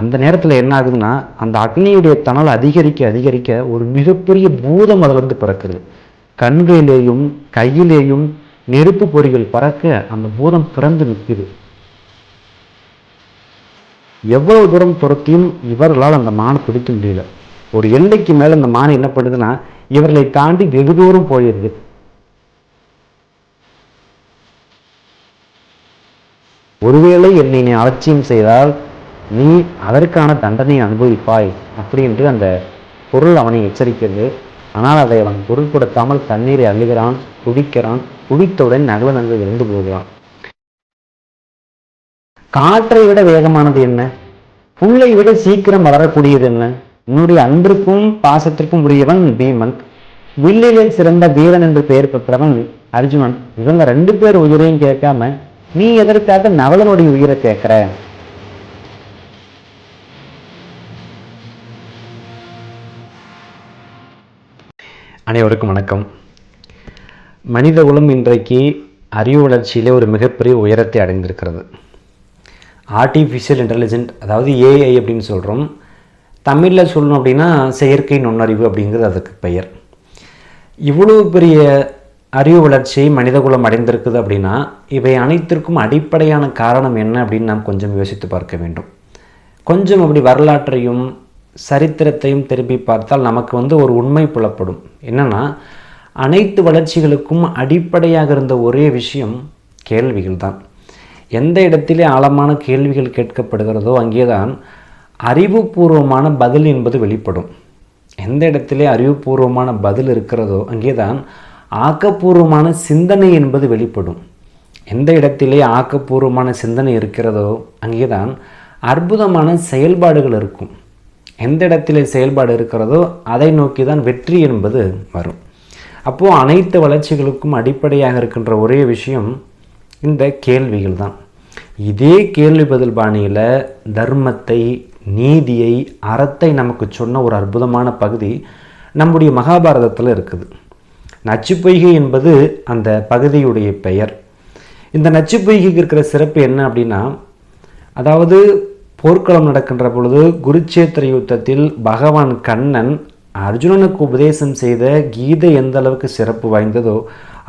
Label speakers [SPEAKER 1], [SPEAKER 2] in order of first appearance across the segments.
[SPEAKER 1] அந்த நேரத்தில் என்ன ஆகுதுன்னா அந்த அக்னியுடைய தணல் அதிகரிக்க அதிகரிக்க ஒரு மிகப்பெரிய பூதம் அதிலிருந்து பிறக்குது. கண்களிலேயும் கையிலேயும் நெருப்பு பொறிகள் பறக்க அந்த பூதம் பிறந்து நிற்குது. எவ்வளவு தூரம் துரத்தியும் இவர்களால் அந்த மானை பிடிக்க முடியல. ஒரு எல்லைக்கு மேல அந்த மானை என்ன பண்ணுதுன்னா இவர்களை தாண்டி வெகு தூரம் போயிடுது. ஒருவேளை என்னை நீ அலட்சியம் செய்தால் நீ அதற்கான தண்டனையை அனுபவிப்பாய் அப்படி என்று அந்த பொருள் அவனை எச்சரிக்கிறது. ஆனால் அதை அவன் பொருட்படுத்தாமல் தண்ணீரை அழுகிறான் குடிக்கிறான் குடித்தவுடன் நகல நன்கு இருந்து போகிறான். காற்றை விட வேகமானது என்ன? புல்லை விட சீக்கிரம் வளரக்கூடியது என்ன? உன்னுடைய அன்பிற்கும் பாசத்திற்கும் உரியவன் பீமன். வில்லிலே சிறந்த வீரன் என்று பெயர் பெற்றவன் அர்ஜுனன். இவங்க ரெண்டு பேர் உயிரையும் கேட்காம நீ எதற்காக நவலனுடைய உயிரை கேட்கிற? அனைவருக்கும் வணக்கம். மனித குலம் இன்றைக்கு அறிவு வளர்ச்சியிலே ஒரு மிகப்பெரிய உயரத்தை அடைந்திருக்கிறது. ஆர்டிஃபிஷியல் இன்டெலிஜென்ட் அதாவது ஏஐ அப்படின்னு சொல்கிறோம் தமிழில் சொல்லணும் அப்படின்னா செயற்கை நுண்ணறிவு அப்படிங்கிறது அதுக்கு பெயர். இவ்வளவு பெரிய அறிவு வளர்ச்சியை மனிதகுலம் அடைந்திருக்குது அப்படின்னா இவை அனைத்திற்கும் அடிப்படையான காரணம் என்ன அப்படின்னு நாம் கொஞ்சம் யோசித்து பார்க்க வேண்டும். கொஞ்சம் அப்படி வரலாற்றையும் சரித்திரத்தையும் திரும்பி பார்த்தால் நமக்கு வந்து ஒரு உண்மை புலப்படும். என்னன்னா அனைத்து வளர்ச்சிகளுக்கும் அடிப்படையாக இருந்த ஒரே விஷயம் கேள்விகள் தான் எந்த இடத்திலே ஆழமான கேள்விகள் கேட்கப்படுகிறதோ அங்கேதான் அறிவுபூர்வமான பதில் என்பது வெளிப்படும். எந்த இடத்திலே அறிவுபூர்வமான பதில் இருக்கிறதோ அங்கேதான் ஆக்கப்பூர்வமான சிந்தனை என்பது வெளிப்படும். எந்த இடத்திலே ஆக்கப்பூர்வமான சிந்தனை இருக்கிறதோ அங்கேதான் அற்புதமான செயல்பாடுகள் இருக்கும். எந்த இடத்திலே செயல்பாடு இருக்கிறதோ அதை நோக்கி தான் வெற்றி என்பது வரும். அப்போது அனைத்து வளர்ச்சிகளுக்கும் அடிப்படையாக இருக்கின்ற ஒரே விஷயம் இந்த கேள்விகள் தான். இதே கேள்வி பதில் பாணியில் தர்மத்தை நீதியை அறத்தை நமக்கு சொன்ன ஒரு அற்புதமான பகுதி நம்முடைய மகாபாரதத்தில் இருக்குது. நச்சுப்பொய்கை என்பது அந்த பகுதியுடைய பெயர். இந்த நச்சுப்பொய்கைக்கு இருக்கிற சிறப்பு என்ன அப்படின்னா அதாவது போர்க்களம் நடக்கின்ற பொழுது குருச்சேத்திர யுத்தத்தில் பகவான் கண்ணன் அர்ஜுனனுக்கு உபதேசம் செய்த கீதை எந்த அளவுக்கு சிறப்பு வாய்ந்ததோ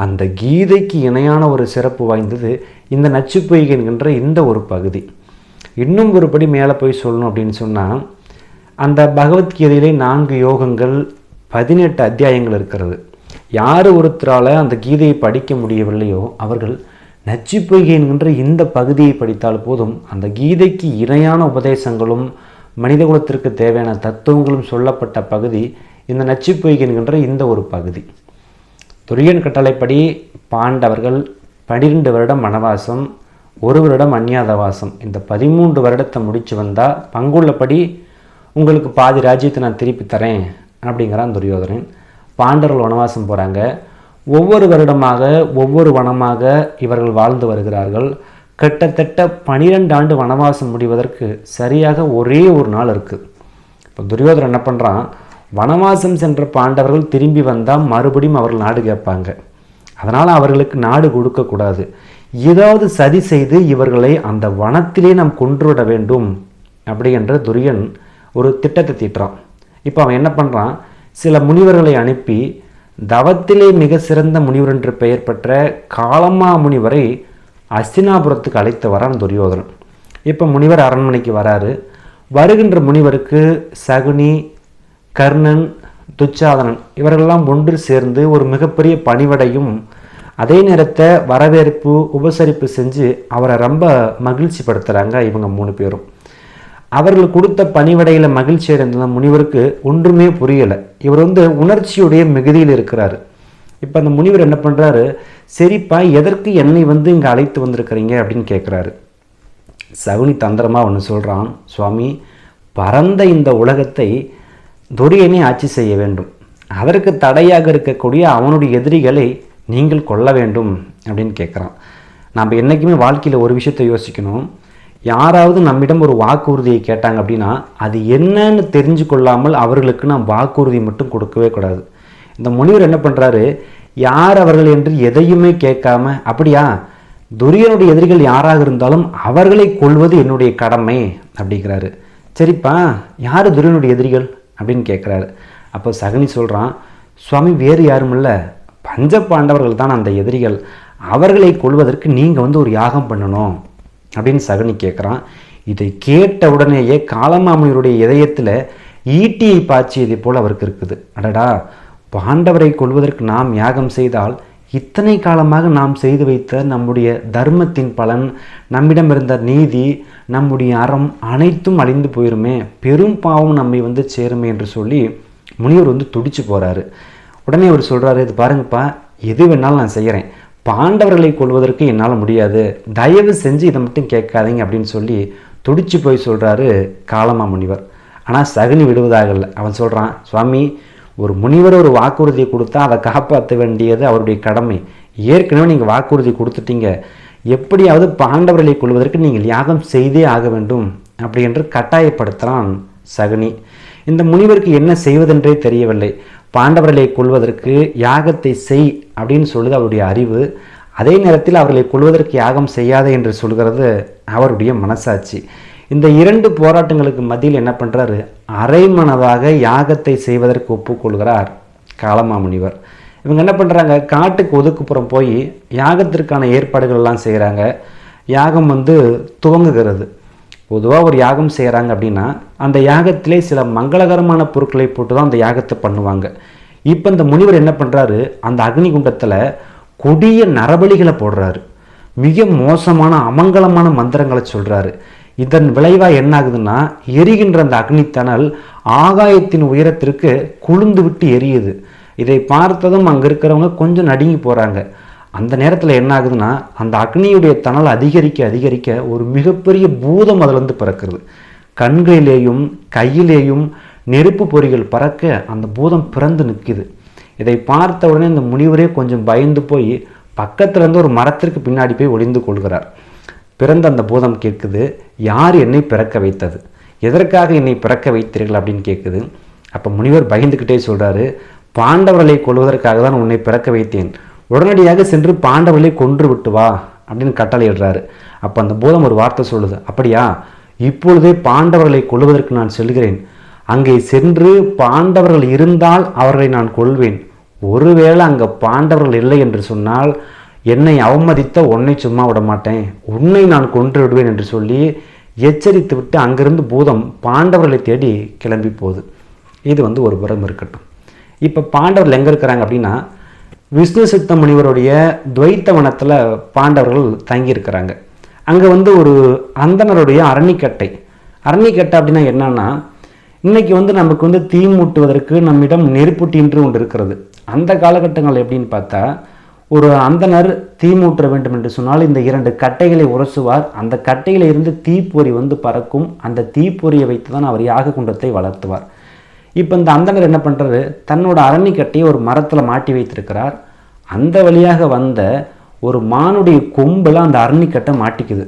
[SPEAKER 1] அந்த கீதைக்கு இணையான ஒரு சிறப்பு வாய்ந்தது இந்த நச்சுப்பொய்கை என்கின்ற இந்த ஒரு பகுதி. இன்னும் ஒருபடி மேலே போய் சொல்லணும் அப்படின்னு சொன்னால் அந்த பகவத்கீதையிலே நான்கு யோகங்கள் பதினெட்டு அத்தியாயங்கள் இருக்கிறது. யார் ஒருத்தரால் அந்த கீதையை படிக்க முடியவில்லையோ அவர்கள் நச்சுப்பொய்கை என்கின்ற இந்த பகுதியை படித்தால் போதும் அந்த கீதைக்கு இணையான உபதேசங்களும் மனிதகுலத்திற்கு தேவையான தத்துவங்களும் சொல்லப்பட்ட பகுதி இந்த நச்சுப்பொய்கை என்கின்ற இந்த ஒரு பகுதி. துரியன் கட்டளைப்படி பாண்டவர்கள் பனிரெண்டு வருடம் வனவாசம் ஒரு வருடம் அந்நியாதவாசம் இந்த பதிமூன்று வருடத்தை முடித்து வந்தால் பங்குள்ளபடி உங்களுக்கு பாதி ராஜ்யத்தை நான் திருப்பி தரேன் அப்படிங்கிறான் துரியோதனன். பாண்டவர்கள் வனவாசம் போகிறாங்க ஒவ்வொரு வருடமாக ஒவ்வொரு வனமாக இவர்கள் வாழ்ந்து வருகிறார்கள். கிட்டத்தட்ட பனிரெண்டு ஆண்டு வனவாசம் முடிவதற்கு சரியாக ஒரே ஒரு நாள் இருக்குது இப்போ துரியோதரன் என்ன பண்ணுறான் வனவாசம் சென்ற பாண்டவர்கள் திரும்பி வந்தால் மறுபடியும் அவர்கள் நாடு கேட்பாங்க. அதனால் அவர்களுக்கு நாடு கொடுக்கக்கூடாது ஏதாவது சதி செய்து இவர்களை அந்த வனத்திலே நாம் கொன்றுவிட வேண்டும் அப்படி என்ற துரியன் ஒரு திட்டத்தை தீட்டுறான். இப்போ அவன் என்ன பண்ணுறான் சில முனிவர்களை அனுப்பி தவத்திலே மிக சிறந்த முனிவர் என்று பெயர் பெற்ற காலம்மா முனிவரை அஸ்தினாபுரத்துக்கு அழைத்து வரான் துரியோதனன். இப்போ முனிவர் அரண்மனைக்கு வராரு. வருகின்ற முனிவருக்கு சகுனி கர்ணன் துச்சாதனன் இவர்களெல்லாம் ஒன்று சேர்ந்து ஒரு மிகப்பெரிய பணிவடையும் அதே நேரத்தை வரவேற்பு உபசரிப்பு செஞ்சு அவரை ரொம்ப மகிழ்ச்சி படுத்துகிறாங்க இவங்க மூணு பேரும். அவர்கள் கொடுத்த பணிவடையில் மகிழ்ச்சி அடைந்த முனிவருக்கு ஒன்றுமே புரியலை. இவர் வந்து உணர்ச்சியுடைய மிகுதியில் இருக்கிறாரு. இப்போ அந்த முனிவர் என்ன பண்ணுறாரு சரிப்பா எதற்கு என்னை வந்து இங்கே அழைத்து வந்திருக்கிறீங்க? அப்படின்னு கேட்குறாரு சகுனி தந்திரமாக ஒன்று சொல்கிறான் சுவாமி பரந்த இந்த உலகத்தை துரியனை ஆட்சி செய்ய வேண்டும். அதற்கு தடையாக இருக்கக்கூடிய அவனுடைய எதிரிகளை நீங்கள் கொல்ல வேண்டும். அப்படின்னு கேட்குறான் நாம் என்றைக்குமே வாழ்க்கையில் ஒரு விஷயத்தை யோசிக்கணும். யாராவது நம்மிடம் ஒரு வாக்குறுதியை கேட்டாங்க அப்படின்னா அது என்னன்னு தெரிஞ்சு கொள்ளாமல் அவர்களுக்கு நாம் வாக்குறுதி மட்டும் கொடுக்கவே கூடாது. இந்த முனிவர் என்ன பண்ணுறாரு யார் அவர்கள் என்று எதையுமே கேட்காம அப்படியா? துரியனுடைய எதிரிகள் யாராக இருந்தாலும் அவர்களை கொள்வது என்னுடைய கடமை அப்படிங்கிறாரு. சரிப்பா யார் துரியனுடைய எதிரிகள்? அப்படின்னு கேட்குறாரு. அப்போ சகனி சொல்கிறான் சுவாமி வேறு யாரும் இல்லை. பஞ்ச பாண்டவர்கள் தான் அந்த எதிரிகள். அவர்களை கொள்வதற்கு நீங்கள் வந்து ஒரு யாகம் பண்ணணும். அப்படின்னு சகுனி கேட்குறான் இதை கேட்ட உடனேயே காலமாமனியருடைய இதயத்தில் ஈட்டியை பாய்ச்சியதை போல் அவருக்கு இருக்குது. அடடா பாண்டவரை கொள்வதற்கு நாம் யாகம் செய்தால் இத்தனை காலமாக நாம் செய்து வைத்த நம்முடைய தர்மத்தின் பலன் நம்மிடம் இருந்த நீதி நம்முடைய அறம் அனைத்தும் அழிந்து போயிருமே. பெரும் பாவம் நம்மை வந்து சேருமே என்று சொல்லி முனிவர் வந்து துடிச்சு போகிறாரு உடனே அவர் சொல்கிறாரு இது பாருங்கப்பா எது வேணாலும் நான் செய்கிறேன் பாண்டவர்களை கொள்வதற்கு என்னால் முடியாது. தயவு செஞ்சு இதை மட்டும் கேட்காதீங்க அப்படின்னு சொல்லி துடிச்சு போய் சொல்கிறாரு காலமா முனிவர். ஆனால் சகுனி விடுவதாக இல்லை. அவன் சொல்கிறான் சுவாமி ஒரு முனிவர் ஒரு வாக்குறுதியை கொடுத்தா அதை காப்பாற்ற வேண்டியது அவருடைய கடமை. ஏற்கனவே நீங்கள் வாக்குறுதி கொடுத்துட்டீங்க. எப்படியாவது பாண்டவர்களை கொள்வதற்கு நீங்கள் யாகம் செய்தே ஆக வேண்டும் அப்படி என்று கட்டாயப்படுத்துகிறான் சகுனி. இந்த முனிவருக்கு என்ன செய்வதென்றே தெரியவில்லை. பாண்டவர்களை கொள்வதற்கு யாகத்தை செய் அப்படின்னு சொல்லுது அவருடைய அறிவு. அதே நேரத்தில் அவர்களை கொள்வதற்கு யாகம் செய்யாதே என்று சொல்கிறது அவருடைய மனசாட்சி. இந்த இரண்டு போராட்டங்களுக்கு மத்தியில் என்ன பண்ணுறாரு அரைமனதாக யாகத்தை செய்வதற்கு ஒப்புக்கொள்கிறார் காலமாமுனிவர். இவங்க என்ன பண்ணுறாங்க காட்டுக்கு ஒதுக்குப்புறம் போய் யாகத்திற்கான ஏற்பாடுகள் எல்லாம் செய்கிறாங்க யாகம் வந்து துவங்குகிறது. பொதுவாக ஒரு யாகம் செய்கிறாங்க அப்படின்னா அந்த யாகத்திலே சில மங்களகரமான பொருட்களை போட்டு தான் அந்த யாகத்தை பண்ணுவாங்க. இப்போ இந்த முனிவர் என்ன பண்ணுறாரு அந்த அக்னி குண்டத்தில் கொடிய நரபலிகளை போடுறாரு. மிக மோசமான அமங்கலமான மந்திரங்களை சொல்கிறாரு இதன் விளைவாக என்ன ஆகுதுன்னா எரிகின்ற அந்த அக்னித்தணல் ஆகாயத்தின் உயரத்திற்கு குளிந்து விட்டு எரியுது. இதை பார்த்ததும் அங்கே இருக்கிறவங்க கொஞ்சம் நடுங்கி போகிறாங்க அந்த நேரத்தில் என்ன ஆகுதுன்னா அந்த அக்னியுடைய தணல் அதிகரிக்க அதிகரிக்க ஒரு மிகப்பெரிய பூதம் அதிலிருந்து பிறக்கிறது. கண்களிலேயும் கையிலேயும் நெருப்பு பொறிகள் பறக்க அந்த பூதம் பிறந்து நிற்குது. இதை பார்த்த உடனே இந்த முனிவரே கொஞ்சம் பயந்து போய் பக்கத்துலேருந்து ஒரு மரத்திற்கு பின்னாடி போய் ஒளிந்து கொள்கிறார். பிறந்த அந்த பூதம் கேட்குது யார் என்னை பிறக்க வைத்தது? எதற்காக என்னை பிறக்க வைத்தீர்கள்? அப்படின்னு கேட்குது. அப்போ முனிவர் பயந்துக்கிட்டே சொல்கிறாரு பாண்டவர்களை கொள்வதற்காக தான் உன்னை பிறக்க வைத்தேன். உடனடியாக சென்று பாண்டவர்களை கொன்று விட்டு வா அப்படின்னு கட்டளையிடுறாரு. அப்போ அந்த பூதம் ஒரு வார்த்தை சொல்லுது அப்படியா? இப்பொழுதே பாண்டவர்களை கொள்வதற்கு நான் செல்கிறேன். அங்கே சென்று பாண்டவர்கள் இருந்தால் அவர்களை நான் கொள்வேன் ஒருவேளை அங்கே பாண்டவர்கள் இல்லை என்று சொன்னால் என்னை அவமதித்த உன்னை சும்மா விட மாட்டேன். உன்னை நான் கொன்று விடுவேன் என்று சொல்லி எச்சரித்து விட்டு அங்கிருந்து பூதம் பாண்டவர்களை தேடி கிளம்பி போகுது. இது வந்து ஒரு புறம் இருக்கட்டும். இப்போ பாண்டவர்கள் எங்கே இருக்கிறாங்க அப்படின்னா விஷ்ணு சித்த முனிவருடைய துவைத்த வனத்தில் பாண்டவர்கள் தங்கியிருக்கிறாங்க. அங்கே வந்து ஒரு அந்தனருடைய அரணிக்கட்டை அரணிக்கட்டை அப்படின்னா என்னன்னா இன்னைக்கு வந்து நமக்கு வந்து தீ மூட்டுவதற்கு நம்மிடம் நெருப்புட்டின்று ஒன்று இருக்கிறது. அந்த காலகட்டங்கள் எப்படின்னு பார்த்தா ஒரு அந்தனர் தீ மூட்ட வேண்டும் என்று சொன்னால் இந்த இரண்டு கட்டைகளை உரசுவார். அந்த கட்டையிலிருந்து தீப்பொறி வந்து பறக்கும். அந்த தீப்பொறியை வைத்து தான் அவர் யாக குண்டத்தை வளர்த்துவார். இப்போ இந்த அந்தனர் என்ன பண்ணுறாரு தன்னோட அரணிக்கட்டையை ஒரு மரத்தில் மாட்டி வைத்திருக்கிறார். அந்த வழியாக வந்த ஒரு மானுடைய கொம்பில் அந்த அரணிக்கட்டை மாட்டிக்குது.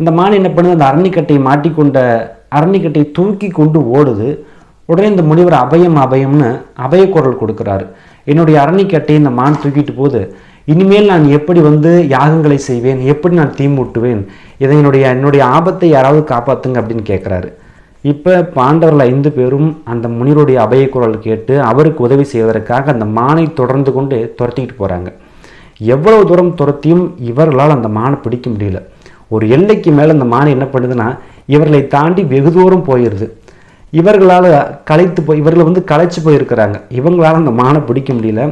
[SPEAKER 1] இந்த மான் என்ன பண்ணுது? அந்த அரணிக்கட்டையை மாட்டிக்கொண்ட அரணிக்கட்டையை தூக்கி கொண்டு ஓடுது. உடனே இந்த முனிவர் அபயம் அபயம்னு அபய குரல் கொடுக்குறாரு. என்னுடைய அரணிக்கட்டையை இந்த மான் தூக்கிட்டு போகுது. இனிமேல் நான் எப்படி வந்து யாகங்களை செய்வேன்? எப்படி நான் தீ மூட்டுவேன்? இதை என்னுடைய என்னுடைய ஆபத்தை யாராவது காப்பாற்றுங்க அப்படின்னு கேட்குறாரு இப்போ பாண்டவர்கள் ஐந்து பேரும் அந்த முனிவருடைய அபய குரல் கேட்டு அவருக்கு உதவி செய்வதற்காக அந்த மானை தொடர்ந்து கொண்டு துரத்திக்கிட்டு போகிறாங்க எவ்வளவு தூரம் துரத்தியும் இவர்களால் அந்த மானை பிடிக்க முடியல. ஒரு எல்லைக்கு மேலே அந்த மானை என்ன பண்ணுதுன்னா இவர்களை தாண்டி வெகு தூரம் போயிடுது இவர்களால் களைத்து போய் இவர்களை வந்து களைச்சு போயிருக்கிறாங்க. இவங்களால் அந்த மானை பிடிக்க முடியல.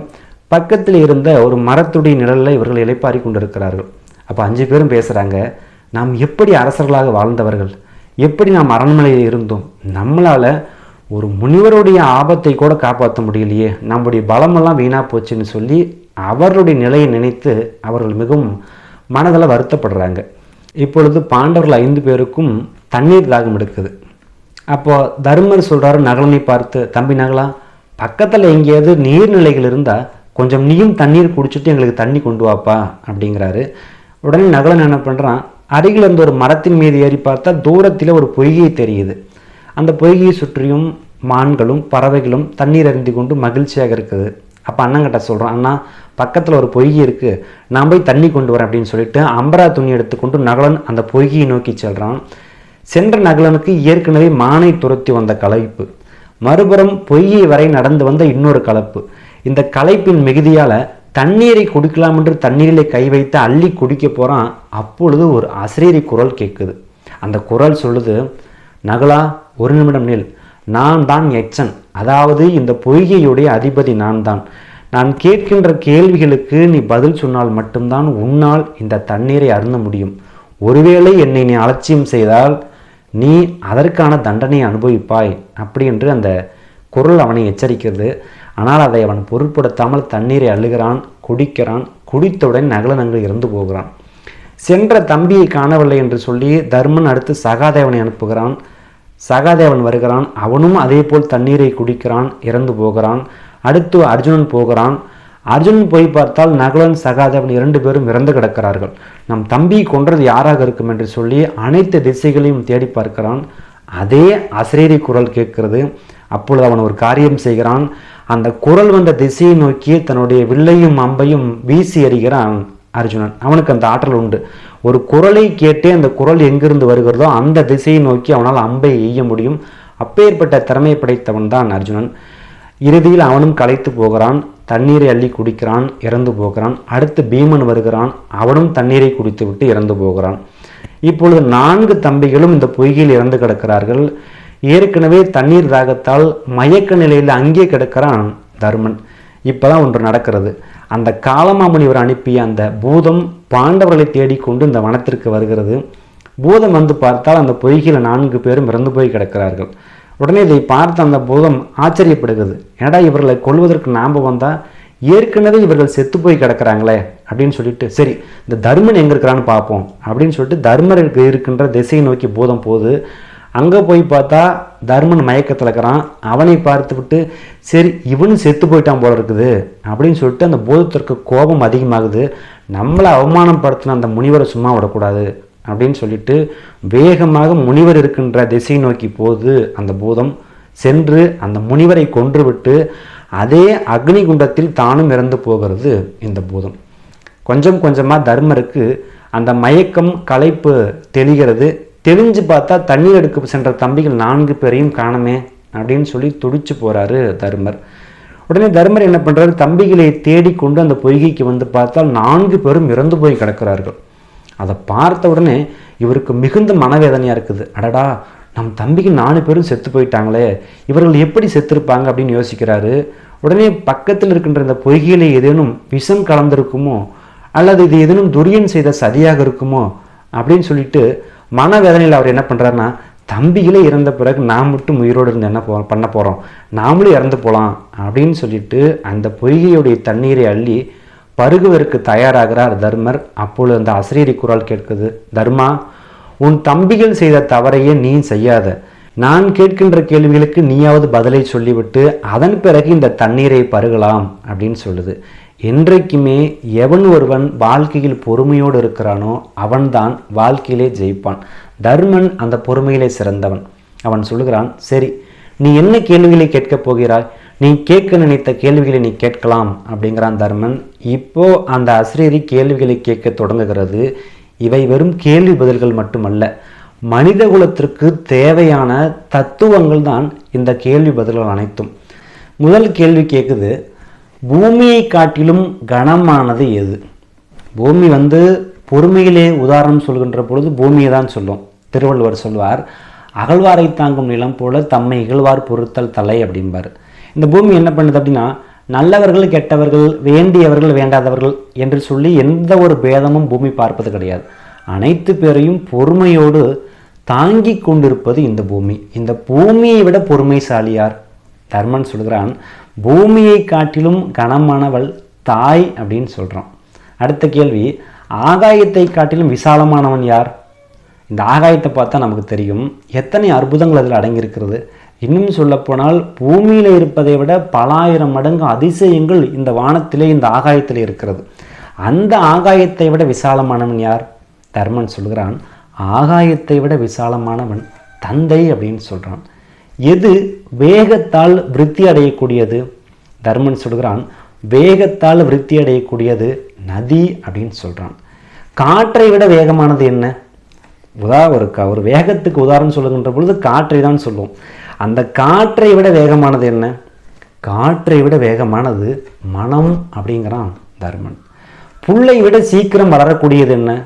[SPEAKER 1] பக்கத்தில் இருந்த ஒரு மரத்துடைய நிழலில் இவர்கள் இளைப்பாரி கொண்டிருக்கிறார்கள். அப்போ அஞ்சு பேரும் பேசுகிறாங்க நாம் எப்படி அரசர்களாக வாழ்ந்தவர்கள்? எப்படி நாம் அரண்மனையில் இருந்தோம்? நம்மளால் ஒரு முனிவருடைய ஆபத்தை கூட காப்பாற்ற முடியலையே. நம்முடைய பலமெல்லாம் வீணாக போச்சுன்னு சொல்லி அவர்களுடைய நிலையை நினைத்து அவர்கள் மிகவும் மனதில் வருத்தப்படுறாங்க. இப்பொழுது பாண்டவர்கள் ஐந்து பேருக்கும் தண்ணீர் தாகம் எடுக்குது. அப்போது தர்மர் சொல்கிறாரு நகலனை பார்த்து தம்பி நகலா பக்கத்தில் எங்கேயாவது நீர்நிலைகள் இருந்தால் கொஞ்சம் நீயும் தண்ணீர் குடிச்சிட்டு எங்களுக்கு தண்ணி கொண்டு வாப்பா அப்படிங்கிறாரு. உடனே நகலன் என்ன பண்ணுறான் அருகில் இருந்த ஒரு மரத்தின் மீது ஏறி பார்த்தா தூரத்தில் ஒரு பொய்கை தெரியுது. அந்த பொய்கையை சுற்றியும் மான்களும் பறவைகளும் தண்ணீர் அருந்தி கொண்டு மகிழ்ச்சியாக இருக்குது. அப்போ அண்ணங்கிட்ட சொல்கிறான் அண்ணா பக்கத்தில் ஒரு பொய்கை இருக்குது நான் போய் தண்ணி கொண்டு வரேன் அப்படின்னு சொல்லிட்டு அம்பரா துணி எடுத்துக்கொண்டு நகலன் அந்த பொய்கையை நோக்கி செல்கிறான் சென்ற நகலனுக்கு ஏற்கனவே மானை துரத்தி வந்த களைப்பு. மறுபுறம் பொய்யை வரை நடந்து வந்த இன்னொரு கலப்பு இந்த களைப்பின் மிகுதியால் தண்ணீரை குடிக்கலாம் என்று தண்ணீரில் கை வைத்து அள்ளி குடிக்க போகிறான் அப்பொழுது ஒரு அசிரீரி குரல் கேட்குது. அந்த குரல் சொல்லுது நகலா ஒரு நிமிடம் நில். நான் தான் எச்சன். அதாவது இந்த பொய்கையுடைய அதிபதி நான் தான். நான் கேட்கின்ற கேள்விகளுக்கு நீ பதில் சொன்னால் மட்டும்தான் உன்னால் இந்த தண்ணீரை அருந்த முடியும். ஒருவேளை என்னை நீ அலட்சியம் செய்தால் நீ அதற்கான தண்டனையை அனுபவிப்பாய். அப்படி என்று அந்த குரல் அவனை எச்சரிக்கிறது. ஆனால் அதை அவன் பொருட்படுத்தாமல் தண்ணீரை அழுகிறான் குடிக்கிறான் குடித்தவுடன் நகலனங்கள் இறந்து போகிறான். சென்ற தம்பியை காணவில்லை என்று சொல்லி தர்மன் அடுத்து சகாதேவனை அனுப்புகிறான். சகாதேவன் வருகிறான். அவனும் அதே போல் தண்ணீரை குடிக்கிறான் இறந்து போகிறான். அடுத்து அர்ஜுனன் போகிறான். அர்ஜுனன் போய் பார்த்தால் நகுலன் சகாதேவன் இரண்டு பேரும் இறந்து கிடக்கிறார்கள். நம் தம்பி கொன்றது யாராக இருக்கும் என்று சொல்லி அனைத்து திசைகளையும் தேடி பார்க்கிறான். அதே அசரீரி குரல் கேட்கிறது. அப்பொழுது அவன் ஒரு காரியம் செய்கிறான். அந்த குரல் வந்த திசையை நோக்கி தன்னுடைய வில்லையும் அம்பையும் வீசி எறிகிறான் அர்ஜுனன். அவனுக்கு அந்த ஆற்றல் உண்டு. ஒரு குரலை கேட்டே அந்த குரல் எங்கிருந்து வருகிறதோ அந்த திசையை நோக்கி அவனால் அம்பை எய்ய முடியும். அப்பேற்பட்ட திறமை படைத்தவன் தான் அர்ஜுனன். இறுதியில் அவனும் களைத்து போகிறான். தண்ணீரை அள்ளி குடிக்கிறான். இறந்து போகிறான். அடுத்து பீமன் வருகிறான். அவனும் தண்ணீரை குடித்துவிட்டு இறந்து போகிறான். இப்பொழுது நான்கு தம்பிகளும் இந்த பொய்கையில் இறந்து கிடக்கிறார்கள். ஏற்கனவே தண்ணீர் தாகத்தால் மயக்க நிலையில் அங்கே கிடக்கிறான் தர்மன். இப்போதான் ஒன்று நடக்கிறது. அந்த காலமாமுனிவர் அனுப்பிய அந்த பூதம் பாண்டவர்களை தேடிக்கொண்டு இந்த வனத்திற்கு வருகிறது. பூதம் வந்து பார்த்தால் அந்த பொய்கையில் நான்கு பேரும் இறந்து போய் கிடக்கிறார்கள். உடனே இதை பார்த்த அந்த பூதம் ஆச்சரியப்படுகிறது. ஏடா இவர்களை கொள்வதற்கு நாம் வந்தால் ஏற்கனவே இவர்கள் செத்து போய் கிடக்கிறாங்களே அப்படின்னு சொல்லிட்டு சரி இந்த தர்மன் எங்கே இருக்கிறான்னு பார்ப்போம் அப்படின்னு சொல்லிட்டு தர்மருக்கு இருக்கின்ற திசையை நோக்கி பூதம் போகுது. அங்கே போய் பார்த்தா தர்மன் மயக்கத்தில் இருக்கிறான். அவனை பார்த்துவிட்டு சரி இவனும் செத்து போயிட்டான் போல இருக்குது. அப்படின்னு சொல்லிட்டு அந்த பூதத்திற்கு கோபம் அதிகமாகுது. நம்மளை அவமானப்படுத்தின அந்த முனிவரை சும்மா விடக்கூடாது அப்படின்னு சொல்லிட்டு வேகமாக முனிவர் இருக்கின்ற திசை நோக்கி போகுது அந்த பூதம். சென்று அந்த முனிவரை கொன்றுவிட்டு அதே அக்னி குண்டத்தில் தானும் இறந்து போகிறது இந்த பூதம். கொஞ்சம் கொஞ்சமாக தர்மருக்கு அந்த மயக்கம் களைப்பு தெளிகிறது. தெரிஞ்சு பார்த்தா தண்ணீர் எடுக்க சென்ற தம்பிகள் நான்கு பேரையும் காணமே அப்படின்னு சொல்லி துடிச்சு போகிறாரு தர்மர். உடனே தர்மர் என்ன பண்ணுறாரு தம்பிகளை தேடிக்கொண்டு அந்த பொய்கைக்கு வந்து பார்த்தால் நான்கு பேரும் இறந்து போய் கிடக்கிறார்கள். அதை பார்த்த உடனே இவருக்கு மிகுந்த மனவேதனையாக இருக்குது. அடடா நம் தம்பிக்கு நாலு பேரும் செத்து போயிட்டாங்களே இவர்கள் எப்படி செத்துருப்பாங்க அப்படின்னு யோசிக்கிறாரு. உடனே பக்கத்தில் இருக்கின்ற இந்த பொய்கையில் ஏதேனும் விஷம் கலந்திருக்குமோ அல்லது இது ஏதேனும் துரியன் செய்த சதியாக இருக்குமோ அப்படின்னு சொல்லிட்டு மனவேதனையில் அவர் என்ன பண்றாருன்னா தம்பிகளே இறந்த பிறகு நான் மட்டும் உயிரோடு இருந்து என்ன போ பண்ண போகிறோம் நாமளும் இறந்து போகலாம் அப்படின்னு சொல்லிட்டு அந்த பொய்கையுடைய தண்ணீரை அள்ளி பருகுவதற்கு தயாராகிறார் தர்மர். அப்பொழுது அந்த அசரீரி குரல் கேட்குது தர்மா உன் தம்பிகள் செய்த தவறையே நீ செய்யாத. நான் கேட்கின்ற கேள்விகளுக்கு நீயாவது பதிலை சொல்லிவிட்டு அதன் பிறகு இந்த தண்ணீரை பருகலாம் அப்படின்னு சொல்லுது. என்றைக்குமே எவன் ஒருவன் வாழ்க்கையில் பொறுமையோடு இருக்கிறானோ அவன்தான் வாழ்க்கையிலே ஜெயிப்பான். தர்மன் அந்த பொறுமையிலே சிறந்தவன். அவன் சொல்லுகிறான் சரி நீ என்ன கேள்விகளை கேட்கப் போகிறாய்? நீ கேட்க நினைத்த கேள்விகளை நீ கேட்கலாம் அப்படிங்கிறான் தர்மன். இப்போ அந்த அஸ்ரீரி கேள்விகளை கேட்க தொடங்குகிறது. இவை வெறும் கேள்வி பதில்கள் மட்டுமல்ல மனித குலத்திற்கு தேவையான தத்துவங்கள் தான் இந்த கேள்வி பதில்கள் அனைத்தும். முதல் கேள்வி கேட்குது பூமியை காட்டிலும் கனமானது எது? பூமி வந்து பொறுமையிலே உதாரணம் சொல்கின்ற பொழுது பூமியை தான் சொல்லும். திருவள்ளுவர் சொல்வார் அகழ்வாரை தாங்கும் நிலம் போல தம்மை இகழ்வார் பொறுத்தல் தலை அப்படிம்பார். இந்த பூமி என்ன பண்ணுது அப்படின்னா நல்லவர்கள் கெட்டவர்கள் வேண்டியவர்கள் வேண்டாதவர்கள் என்று சொல்லி எந்த ஒரு பேதமும் பூமி பார்ப்பது கிடையாது. அனைத்து பேரையும் பொறுமையோடு தாங்கி கொண்டிருப்பது இந்த பூமி. இந்த பூமியை விட பொறுமைசாலியார் தர்மன் சொல்கிறான் பூமியை காட்டிலும் கனமானவள் தாய் அப்படின்னு சொல்கிறான் அடுத்த கேள்வி ஆகாயத்தை காட்டிலும் விசாலமானவன் யார்? இந்த ஆகாயத்தை பார்த்தா நமக்கு தெரியும் எத்தனை அற்புதங்கள் அதில் அடங்கியிருக்கிறது. இன்னும் சொல்லப்போனால் பூமியில் இருப்பதை விட பல ஆயிரம் மடங்கு அதிசயங்கள் இந்த வானத்திலே இந்த ஆகாயத்தில் இருக்கிறது. அந்த ஆகாயத்தை விட விசாலமானவன் யார்? தர்மன் சொல்கிறான் ஆகாயத்தை விட விசாலமானவன் தந்தை அப்படின்னு சொல்கிறான் எது வேகத்தால் விருத்தி அடையக்கூடியது? தர்மன் சொல்கிறான் வேகத்தால் விருத்தி அடையக்கூடியது நதி அப்படின்னு சொல்கிறான் காற்றை விட வேகமானது என்ன? உதா ஒரு க ஒரு வேகத்துக்கு உதாரணம் சொல்லுகின்ற பொழுது காற்றை தான் சொல்லுவோம் அந்த காற்றை விட வேகமானது என்ன? காற்றை விட வேகமானது மனம் அப்படிங்கிறான் தர்மன். புல்லை விட சீக்கிரம் வளரக்கூடியது என்ன?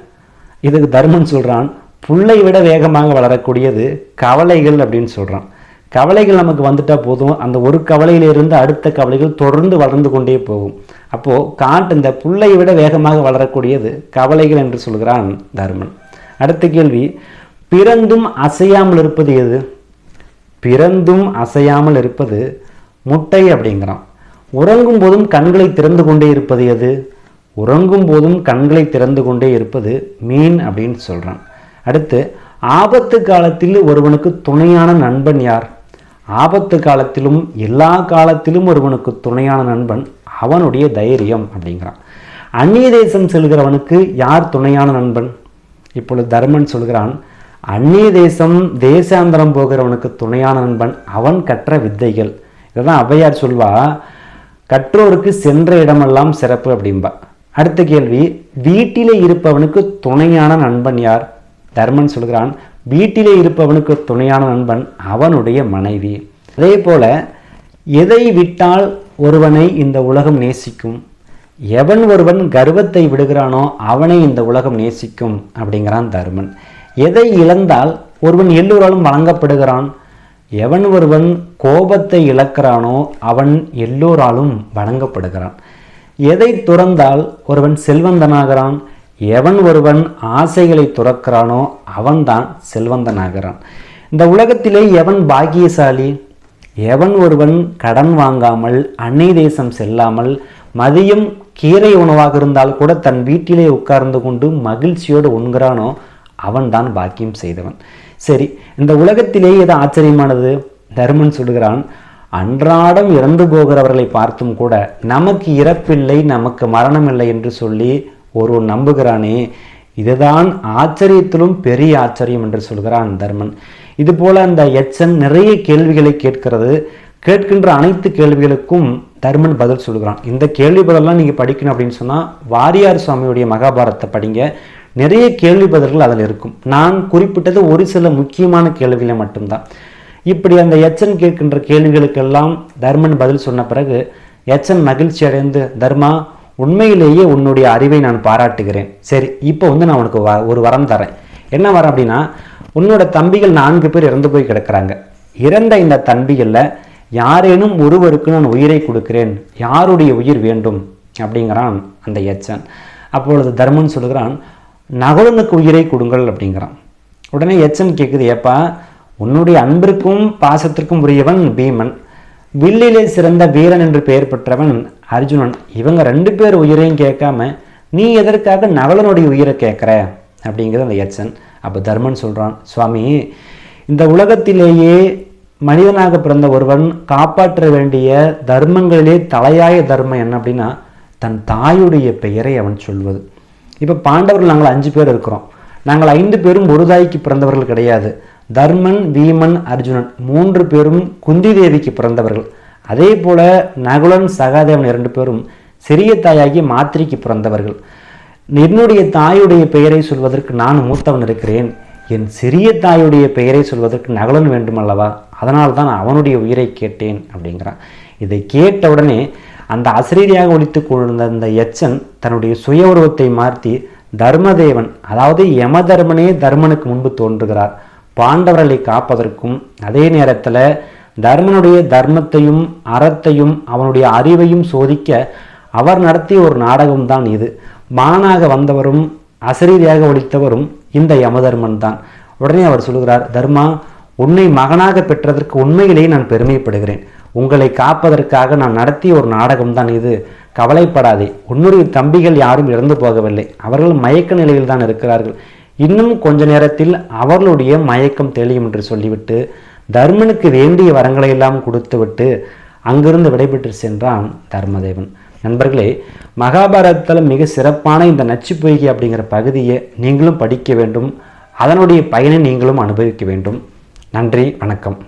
[SPEAKER 1] இதுக்கு தர்மன் சொல்கிறான் புல்லை விட வேகமாக வளரக்கூடியது கவலைகள் அப்படின்னு சொல்கிறான் கவலைகள் நமக்கு வந்துட்டால் போதும். அந்த ஒரு கவலையிலிருந்து அடுத்த கவலைகள் தொடர்ந்து வளர்ந்து கொண்டே போகும். அப்போது காட்டு இந்த புல்லை விட வேகமாக வளரக்கூடியது கவலைகள் என்று சொல்கிறான் தர்மன். அடுத்த கேள்வி பிறந்தும் அசையாமல் இருப்பது எது? பிறந்தும் அசையாமல் இருப்பது முட்டை அப்படிங்கிறான். உறங்கும் போதும் கண்களை திறந்து கொண்டே இருப்பது எது? உறங்கும் போதும் கண்களை திறந்து கொண்டே இருப்பது மீன் அப்படின்னு சொல்கிறான் அடுத்து ஆபத்து காலத்தில் ஒருவனுக்கு துணையான நண்பன் யார்? ஆபத்து காலத்திலும் எல்லா காலத்திலும் ஒருவனுக்கு துணையான நண்பன் அவனுடைய தைரியம் அப்படிங்கிறான். அந்நிய தேசம் செல்கிறவனுக்கு யார் துணையான நண்பன்? இப்பொழுது தர்மன் சொல்கிறான் அந்நிய தேசம் தேசாந்தரம் போகிறவனுக்கு துணையான நண்பன் அவன் கற்ற வித்தைகள். இதுதான் ஔவையார் சொல்வா கற்றோருக்கு சென்ற இடமெல்லாம் சிறப்பு அப்படிம்பா. அடுத்த கேள்வி வீட்டிலே இருப்பவனுக்கு துணையான நண்பன் யார்? தர்மன் சொல்கிறான் வீட்டிலே இருப்பவனுக்கு துணையான நண்பன் அவனுடைய மனைவி. அதே போல எதை விட்டால் ஒருவனை இந்த உலகம் நேசிக்கும்? எவன் ஒருவன் கர்வத்தை விடுகிறானோ அவனை இந்த உலகம் நேசிக்கும் அப்படிங்கிறான் தருமன். எதை இழந்தால் ஒருவன் எல்லோராலும் வழங்கப்படுகிறான் எவன் ஒருவன் கோபத்தை இழக்கிறானோ அவன் எல்லோராலும் வணங்கப்படுகிறான். எதை துறந்தால் ஒருவன் செல்வந்தனாகிறான்? எவன் ஒருவன் ஆசைகளை துறக்கிறானோ அவன்தான் செல்வந்தனாகிறான். இந்த உலகத்திலே எவன் பாக்கியசாலி? எவன் ஒருவன் கடன் வாங்காமல் அன்னை தேசம் செல்லாமல் மதியம் கீரை உணவாக இருந்தால் கூட தன் வீட்டிலே உட்கார்ந்து கொண்டு மகிழ்ச்சியோடு உண்கிறானோ அவன்தான் பாக்கியம் செய்தவன். சரி இந்த உலகத்திலே எது ஆச்சரியமானது? தர்மன் சொல்லுகிறான் அன்றாடம் இறந்து போகிறவர்களை பார்த்தும் கூட நமக்கு இறப்பில்லை நமக்கு மரணம் இல்லை என்று சொல்லி ஒருவன் நம்புகிறானே இதுதான் ஆச்சரியத்திலும் பெரிய ஆச்சரியம் என்று சொல்கிறான் தர்மன். இது போல அந்த எச்சன் நிறைய கேள்விகளை கேட்கிறது. கேட்கின்ற அனைத்து கேள்விகளுக்கும் தர்மன் பதில் சொல்கிறான். இந்த கேள்வி பதிலெலாம் நீங்கள் படிக்கணும் அப்படின்னு சொன்னால் வாரியார் சுவாமியுடைய மகாபாரத்தை படிங்க. நிறைய கேள்வி பதில்கள் அதில் இருக்கும். நான் குறிப்பிட்டது ஒரு சில முக்கியமான கேள்விகளை மட்டும்தான். இப்படி அந்த எச்சன் கேட்கின்ற கேள்விகளுக்கெல்லாம் தர்மன் பதில் சொன்ன பிறகு எச்சன் மகிழ்ச்சி அடைந்து தர்மா உண்மையிலேயே உன்னுடைய அறிவை நான் பாராட்டுகிறேன். சரி இப்போ வந்து நான் உனக்கு வ ஒரு வரம் தரேன். என்ன வரம் அப்படின்னா உன்னோட தம்பிகள் நான்கு பேர் இறந்து போய் கிடக்கிறாங்க. இறந்த இந்த தம்பிகளில் யாரேனும் ஒருவருக்கு நான் உயிரை கொடுக்கிறேன். யாருடைய உயிர் வேண்டும்? அப்படிங்கிறான் அந்த எச்சன். அப்பொழுது தர்மன் சொல்லுகிறான் நகுலனுக்கு உயிரை கொடுங்கள் அப்படிங்கிறான். உடனே எச்சன் கேட்குது ஏப்பா உன்னுடைய அன்பிற்கும் பாசத்திற்கும் உரியவன் பீமன். வில்லிலே சிறந்த வீரன் என்று பெயர் பெற்றவன் அர்ஜுனன். இவங்க ரெண்டு பேர் உயிரையும் கேட்காம நீ எதற்காக நகலனுடைய உயிரை கேட்குற? அப்படிங்கிறது அந்த எச்சன் அப்போ தர்மன் சொல்கிறான் சுவாமி இந்த உலகத்திலேயே மனிதனாக பிறந்த ஒருவன் காப்பாற்ற வேண்டிய தர்மங்களிலே தலையாய தர்மம் என்ன அப்படின்னா தன் தாயுடைய பெயரை அவன் சொல்வது. இப்போ பாண்டவர்கள் நாங்கள் அஞ்சு பேர் இருக்கிறோம். நாங்கள் ஐந்து பேரும் ஒரு தாய்க்கு பிறந்தவர்கள் கிடையாது. தர்மன் வீமன் அர்ஜுனன் மூன்று பேரும் குந்தி தேவிக்கு பிறந்தவர்கள். அதே போல நகுலன் சகாதேவன் இரண்டு பேரும் சிறிய தாயாகி மாத்திரைக்கு பிறந்தவர்கள். என்னுடைய தாயுடைய பெயரை சொல்வதற்கு நான் மூத்தவன் இருக்கிறேன். என் சிறிய தாயுடைய பெயரை சொல்வதற்கு நகலன் வேண்டுமல்லவா? அதனால் தான் அவனுடைய உயிரை கேட்டேன் அப்படிங்கிறான். இதை கேட்ட உடனே அந்த அசிரீரியாக ஒழித்து கொண்டிருந்த அந்த எச்சன் தன்னுடைய சுய உருவத்தை மாற்றி தர்மதேவன் அதாவது யமதர்மனே தர்மனுக்கு முன்பு தோன்றுகிறார். பாண்டவர்களை காப்பதற்கும் அதே நேரத்தில் தர்மனுடைய தர்மத்தையும் அறத்தையும் அவனுடைய அறிவையும் சோதிக்க அவர் நடத்திய ஒரு நாடகம்தான் இது. மானாக வந்தவரும் அசரீதியாக ஒழித்தவரும் இந்த யமதர்மன் தான். உடனே அவர் சொல்கிறார் தர்மா உன்னை மகனாக பெற்றதற்கு உண்மையிலேயே நான் பெருமைப்படுகிறேன். உங்களை காப்பதற்காக நான் நடத்திய ஒரு நாடகம்தான் இது. கவலைப்படாதே. உன்னுடைய தம்பிகள் யாரும் இறந்து போகவில்லை. அவர்கள் மயக்க நிலையில் தான் இருக்கிறார்கள். இன்னும் கொஞ்ச நேரத்தில் அவர்களுடைய மயக்கம் தெளியும் என்று சொல்லிவிட்டு தர்மனுக்கு வேண்டிய வரங்களை எல்லாம் கொடுத்துவிட்டு அங்கிருந்து விடைபெற்று சென்றான் தர்மதேவன். நண்பர்களே மகாபாரதத்தில் மிக சிறப்பான இந்த நச்சு பொய்கை அப்படிங்கிற பகுதியை நீங்களும் படிக்க வேண்டும். அதனுடைய பயனை நீங்களும் அனுபவிக்க வேண்டும். நன்றி வணக்கம்.